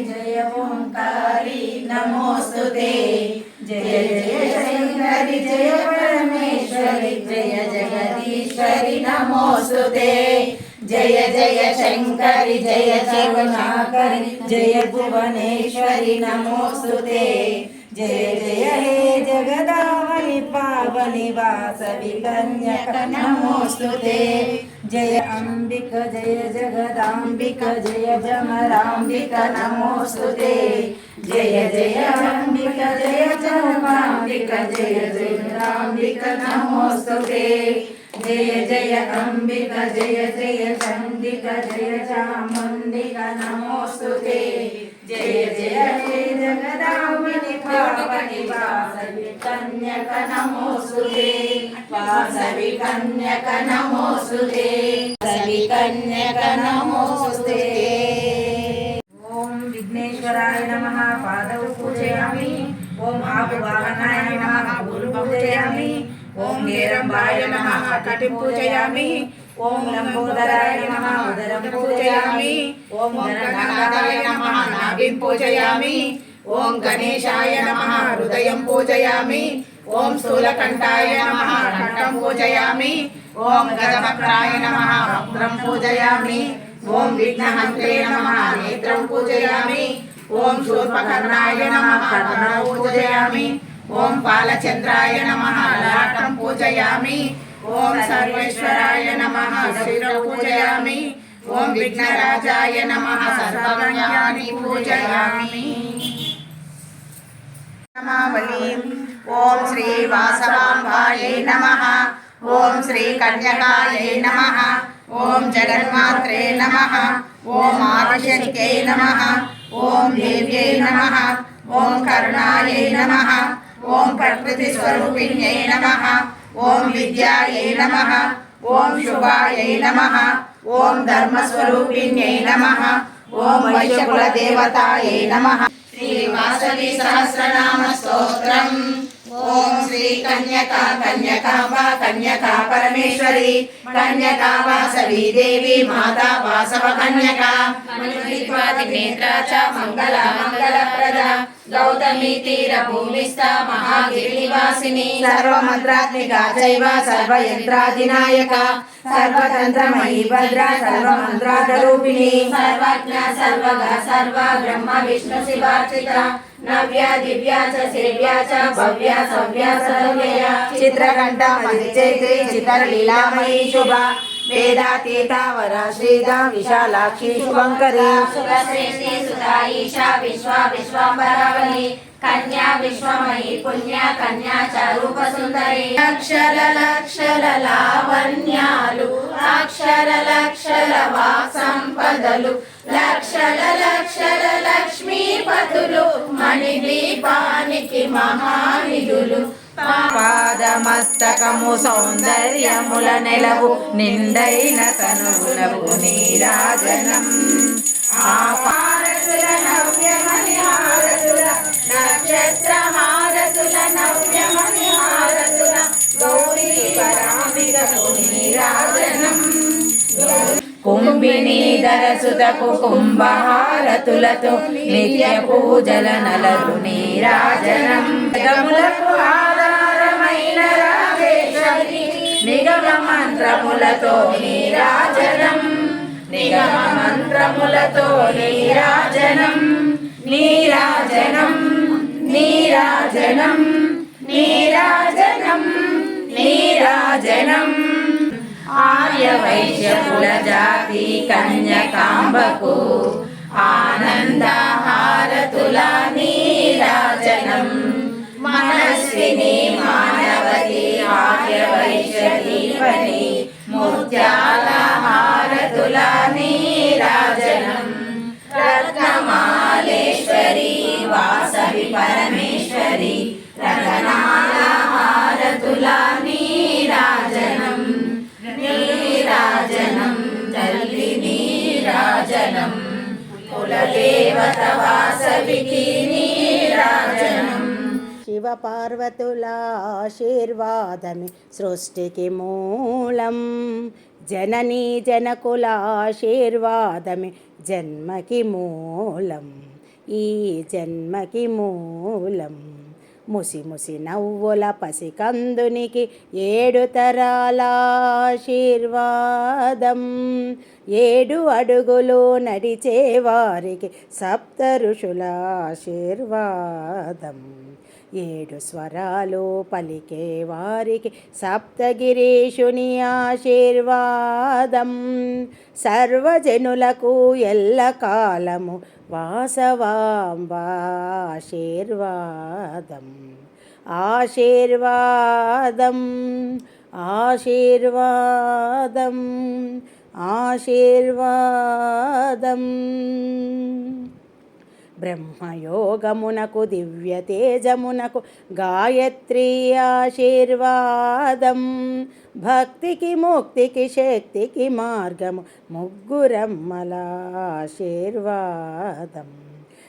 जय ओंकारी, नमोऽस्तु ते। जय जय शंकर, जय परमेश्वरि, जय जगदीश्वरि, नमोऽस्तु ते। जय जय शंकर, जय करुणाकरि जय भुवनेश्वरि, नमोऽस्तु ते। जय जय हे जगदावनि पावनि वासवि कन्यक, नमोऽस्तु ते। जय अम्बिक जय जगदाम्बिक जय भ्रमराम्बिक नमोऽस्तु ते। जय जय अम्बिक जय जगदाम्बिक जय जगदाम्बिक नमोऽस्तु ते। जय जय अम्बिक जय जय चण्डिक जय चामुण्डिक नमोऽस्तु ते। జయ జయ జయ జగదామిని పావని వాసవి కన్యక నమోసుదే వాసవి కన్యక నమోసుదే సవి కన్యక నమోసుదే ఓం విఘ్నేశ్వరాయ నమః పాదౌ పూజయామి ఓం ఆపువాహనాయ నమః గురు పూజయామి ఓం నేరంబాయ నమః కటి పూజయామి ఓం లంబోదరాయ నమ. ఉదరం పూజయామి. ఓం గణనాథాయ నమ. నాభిం పూజయామి. ఓం గణేశాయ నమ. హృదయం పూజయామి. ఓం స్థూలకంఠాయ నమ. కంఠం పూజయామి. ఓం గదవక్రాయ నమ. వక్రం పూజయామి. ఓం విఘ్నహంత్రే నమ. నేత్రం పూజయామి. ఓం శూర్పకర్ణాయ నమ. కర్ణం పూజయామి. ఓం పాలచంద్రాయ నమ. లాటం పూజయామి. ఓం సర్వేశ్వరాయ నమ శిరం పూజయామి ఓం విఘ్నరాజాయ నమ సర్వజ్ఞాని పూజయామి నమావళీం ఓం శ్రీ వాసవాంబాయై నమః ఓం శ్రీ కన్యకాయై నమః ఓం జగన్మాత్రే నమః ఓం ఆదిశక్త్యై నమః ఓం దేవ్యై నమః ఓం కరుణాయై నమః ఓం ప్రకృతి స్వరూపిణ్యై నమః ఓం విద్యాయై నమః ఓం శుభాయై నమః ఓం ధర్మస్వరూపిణ్యై నమః ఓం వైశ్యకుల దేవతాయై నమః శ్రీ వాసవి సహస్రనామ స్తోత్రం ఓం శ్రీ కన్యకా కన్యకాంబ కన్యకా పరమేశ్వరి. కన్యకా వాసవి దేవి మాతా వాసవ కన్యక. నేత్ర మంగళ మంగళ ప్రద గౌతమి తీర భూమిస్థ మహాగిరి నివాసిని సర్వమంత్రాత్మికా చైవ సర్వయంత్రాధినాయక. సర్వతంత్రమయీ భద్ర సర్వమంత్రాధరూపిణి సర్వజ్ఞ సర్వగ సర్వ బ్రహ్మ విష్ణు శివార్చిత. నవ్య దివ్య చ సేవ్య చ భవ్య సవ్య సర్వయ చిత్రకంఠ మది చైత్రి చిత్ర లీలామయీ శుభ. వేదాతీత వర శ్రీద విశాలాక్షి శుభంకరి. సురశ్రేష్ఠి సుతా ఈశా విశ్వ విశ్వాంబరావళి. కన్యా విశ్వమయీ పుణ్య కన్యా చ రూప సుందరి అక్షర లక్షల లావణ్యాలు. అక్షర లక్షల వాక్ సంపదలు లక్షల లక్షల లక్ష్మీపతులు దీపానికి మహానిధులు. పాదమస్తకము సౌందర్యముల నెలవు నిండైన తనువులకు నీరాజనం. ఆ పారతుల నవ్యమణి హారతుల నక్షత్ర కుంభిని ధరసుతకు కుంభహారతులతో నిత్య పూజల నలరు నీరాజనం. జగములకు ఆధారమైన రాజేశ్వరి నిగమ మంత్రములతో నీరాజనం. నిగమ మంత్రములతో నీరాజనం. నీరాజనం నీరాజనం నీరాజనం నీరాజనం. ఆర్య వైశ్య కుల జాతి కన్యకాంబకు ఆనందహారతుల నీరాజనం. మనస్విని మానవతి ఆర్య వైశ్య దీపని ముత్యాలహారతుల నీరాజనం. రత్నమాలేశ్వరి వాసవి పరమేశ్వరి రతనాలహారతుల నీరాజనం కులదేవత శివ పార్వతుల ఆశీర్వాదమి సృష్టికి మూలం. జననీ జనకుల ఆశీర్వాదమి జన్మకి మూలం. ఈ జన్మకి మూలం. ముసి ముసి నవ్వుల పసికందునికి ఏడు తరాల ఆశీర్వాదం. ఏడు అడుగులు నడిచే వారికి సప్త ఋషుల ఆశీర్వాదం. ఏడు స్వరాలు పలికే వారికి సప్తగిరీషుని ఆశీర్వాదం. సర్వజనులకు ఎల్ల కాలము వాసవాంబాశీర్వాదం ఆశీర్వాదం ఆశీర్వాదం. ఆశీర్వాదం. బ్రహ్మయోగమునకు దివ్య తేజమునకు గాయత్రి ఆశీర్వాదం. భక్తికి ముక్తికి శక్తికి మార్గము ముగ్గురమ్మల ఆశీర్వాదం.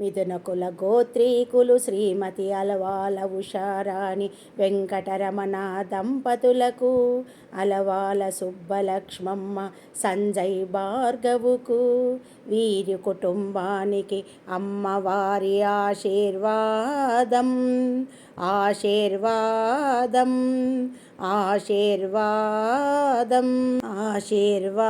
మిథునకుల గోత్రీకులు శ్రీమతి అలవాల ఉషారాణి వెంకటరమణ దంపతులకు అలవాల సుబ్బలక్ష్మమ్మ సంజయ్ భార్గవుకు వీరి కుటుంబానికి అమ్మవారి ఆశీర్వాదం ఆశీర్వాదం ఆశీర్వాదం ఆశీర్వాదం.